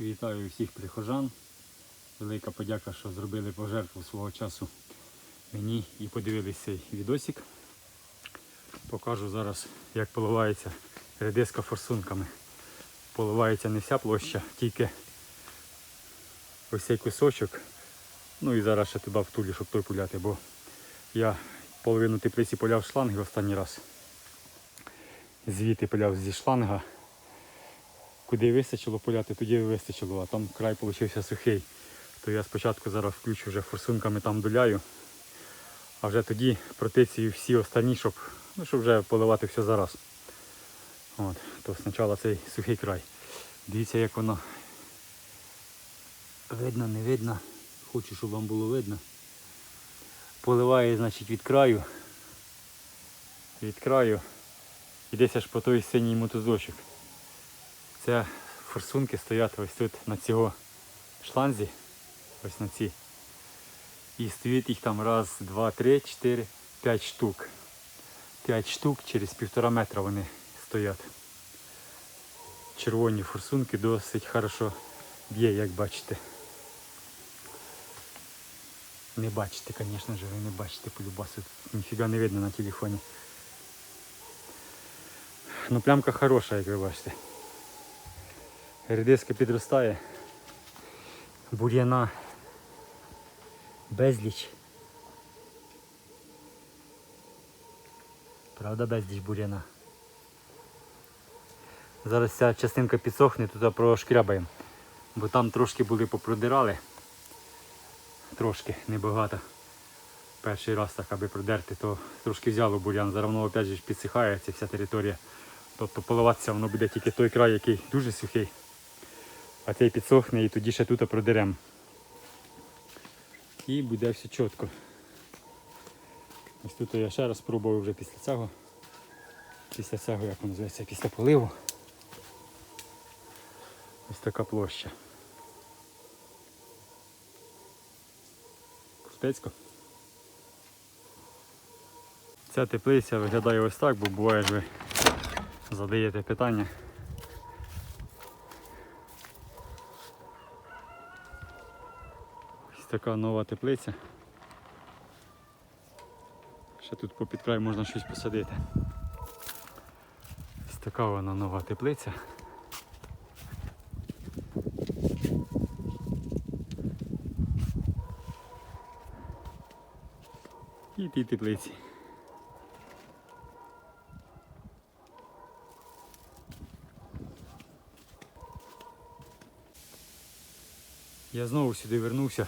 Вітаю всіх прихожан. Велика подяка, що зробили пожертву свого часу мені і подивились цей відосик. Покажу зараз, як поливається редиска форсунками. Поливається не вся площа, тільки ось цей кусочок. Ну і зараз ще туди втулі, щоб той пуляти, бо я половину теплиці поляв з шланги останній раз. Звідти поляв зі шланга. Куди вистачило поляти, тоді вистачило, а там край получився сухий. То я спочатку зараз включу вже форсунками там доляю, а вже тоді протицію всі останні, щоб, ну, щоб вже поливати все зараз. От, то спочатку цей сухий край. Дивіться, як воно видно, не видно. Хочу, щоб вам було видно. Поливає, значить, від краю. Від краю. І десь аж по той синій мотузочок. Це форсунки стоять ось тут на цього шланзі. Ось на ці. І стоїть їх там раз, два, три, чотири, п'ять штук. П'ять штук через півтора метра вони стоять. Червоні форсунки досить хорошо б'є, як бачите. Не бачите, звісно ж, ви не бачите по любасу. Ніфіга не видно на телефоні. Ну плямка хороша, як ви бачите. Редиска підростає. Бур'яна безліч. Правда, безліч бур'яна. Зараз ця частинка підсохне, туди прошкрябаємо. Бо там трошки були попродирали. Трошки, небагато. Перший раз так, аби продерти, то трошки взяло бур'ян. Зараз воно опять же підсихає вся територія. Тобто поливатися воно буде тільки той край, який дуже сухий. А цей підсохне і тоді ще тут продеремо. І буде все чітко. Ось тут я ще раз спробую вже після цього. Після цього, як воно називається, після поливу. Ось така площа. Крутецько. Ця теплиця виглядає ось так, бо буває ж ви задаєте питання. Така нова теплиця. Ще тут попід край можна щось посадити. Ось така вона нова теплиця. І ті теплиці. Я знову сюди вернувся.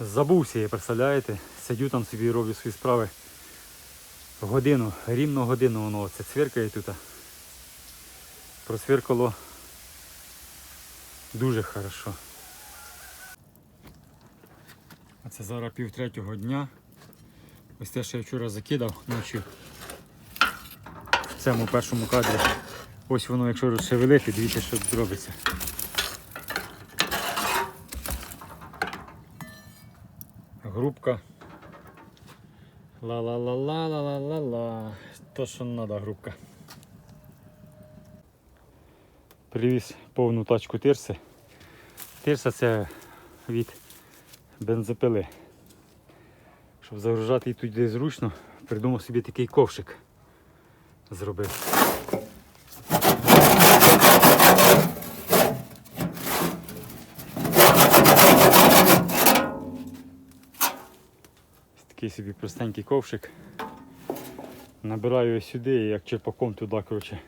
Забувся, я, представляєте? Сидю там собі роблю свої справи. Годину, рівно годину воно це цвіркає тут. Просвіркало дуже хорошо. А це зараз пів третього дня. Ось те, що я вчора закидав ночі в цьому першому кадрі. Ось воно, якщо розшевелити, дивіться, що тут Грубка. Ла-ла-ла-ла-ла-ла-ла-ла. То, що треба, грубка. Привіз повну тачку тирси. Тирса це від бензопили. Щоб загружати її туди зручно, придумав собі такий ковшик. Зробив. Такий собі простенький ковшик. Набираю його сюди і як черпаком туди, коротше,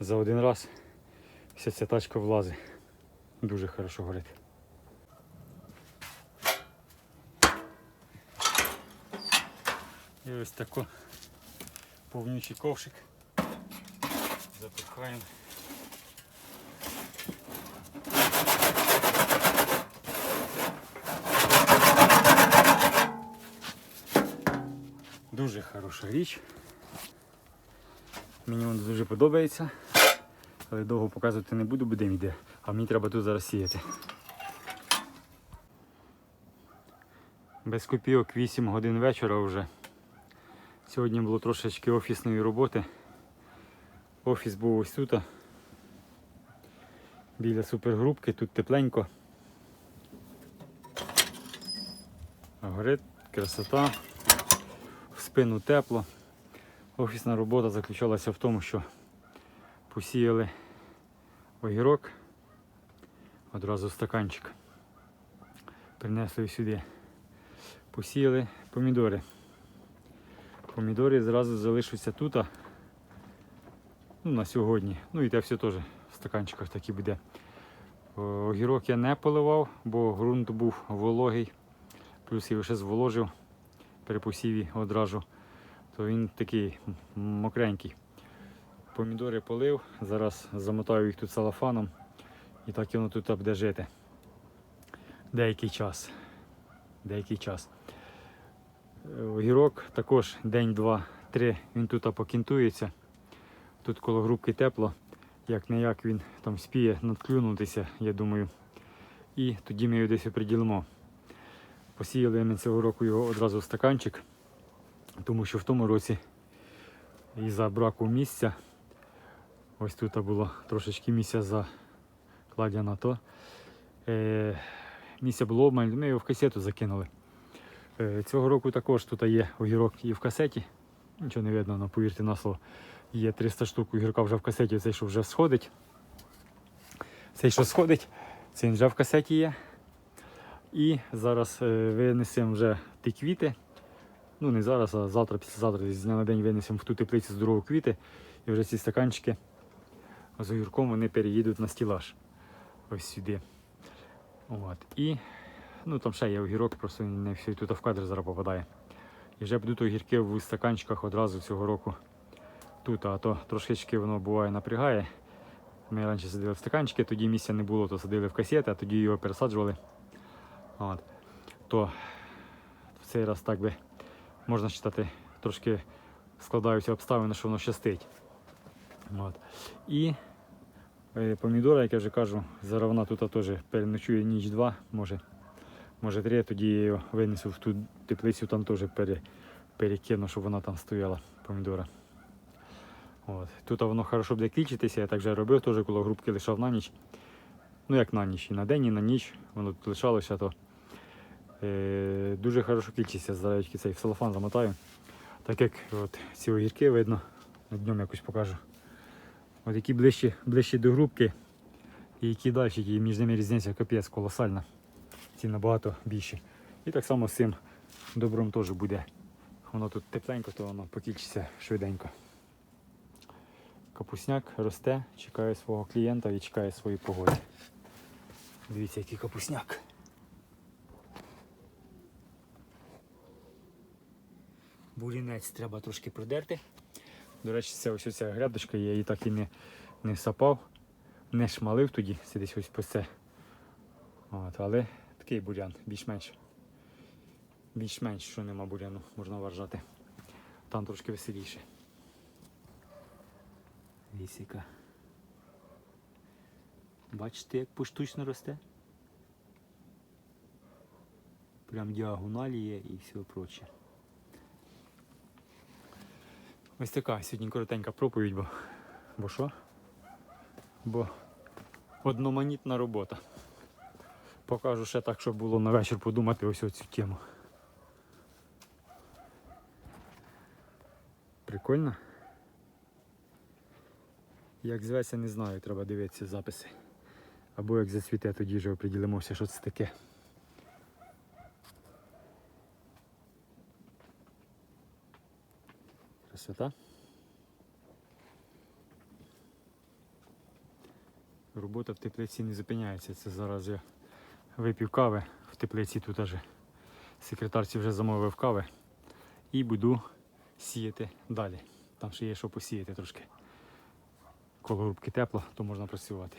за один раз вся ця тачка влазить. Дуже хорошо горить. І ось тако повнючий ковшик. Запихаємо. Дуже хороша річ. Мені воно дуже подобається, але довго показувати не буду, бо дим йде. А мені треба тут зараз сіяти. Без копійок 8 годин вечора вже. Сьогодні було трошечки офісної роботи. Офіс був ось тут. біля супергрупки, тут тепленько. Горить красота, спину тепло. Офісна робота заключалася в тому, що посіяли огірок, одразу стаканчик. Принесли сюди. Посіяли помідори. Помідори зразу залишаться тут. Ну, на сьогодні. Ну і те все теж в стаканчиках так і буде. Огірок я не поливав, бо ґрунт був вологий. Плюс я його зволожив при посіві одразу. То він такий мокренький. Помідори полив, зараз замотаю їх тут салафаном і так воно тут буде жити. Деякий час. Деякий час. Огірок також день, два, три він тут покінтується. Тут коло грубки тепло, як не як він там спіє надклюнутися, я думаю. І тоді ми його десь оприділимо. Посіяли ми цього року його одразу в стаканчик, тому що в тому році із-за браку місця, ось тут було трошечки місця закладено, то е, місця було обмаль, ми його в касету закинули. Е, цього року також тут є огірок і в касеті. Нічого не видно, але повірте на слово. Є 300 штук огірка вже в касеті, цей, що вже сходить. Цей, що сходить, цей вже в касеті є. І зараз е, винесемо вже ті квіти. Ну не зараз, а завтра, післязавтра, з дня на день винесемо в ту теплицю здорові квіти. І вже ці стаканчики з огірком вони переїдуть на стілаж. Ось сюди. От. І ну, там ще є огірок, просто не все тут в кадр зараз попадає. І вже будуть огірки в стаканчиках одразу цього року тут, а то трошечки воно буває напрягає. Ми раніше садили в стаканчики, тоді місця не було, то садили в касети, а тоді його пересаджували. От. То в цей раз так би можна вважати, трошки складаються обставини, що воно щастить. От. І е, помідора, як я вже кажу, зараз вона тут теж переночує ніч-два, може, може три, тоді я його винесу в ту теплицю, там теж пере, перекину, щоб вона там стояла, помідора. От. Тут воно хорошо буде клічитися, я так вже робив, теж коло грубки лишав на ніч. Ну як на ніч, і на день, і на ніч воно тут лишалося, то е, дуже хорошо клічиться, зараз цей в целофан замотаю. Так як от, ці огірки видно, днем якось покажу. От які ближче, ближче до грубки і які далі, і між ними різниця капець колосальна. Ці набагато більші. І так само з цим добром теж буде. Воно тут тепленько, то воно покільчиться швиденько. Капусняк росте, чекає свого клієнта і чекає свої погоди. Дивіться, який капусняк. Бурінець треба трошки продерти. До речі, ця ось ця грядочка, я її так і не, не сапав, не шмалив тоді, це десь ось по це. От, але такий бурян, більш-менш. Більш-менш, що нема буряну, можна вважати. Там трошки веселіше. Вісіка. Бачите, як поштучно росте? Прям діагоналі є і все проче. Ось така сьогодні коротенька проповідь, бо, бо що? Бо одноманітна робота. Покажу ще так, щоб було на вечір подумати ось оцю тему. Прикольно? Як зветься, не знаю, треба дивитися записи. Або як зацвіте, тоді вже оприділимося, що це таке. Красота. Робота в теплиці не зупиняється. Це зараз я випів кави в теплиці тут аж секретарці вже замовив кави і буду сіяти далі. Там ще є що посіяти трошки. Коло грубки тепло, то можна працювати.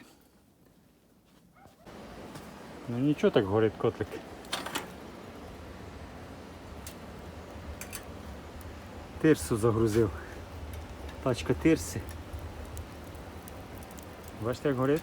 Ну нічого так горить котлик. Тирсу загрузив. Тачка тирси. Бачите, як горить?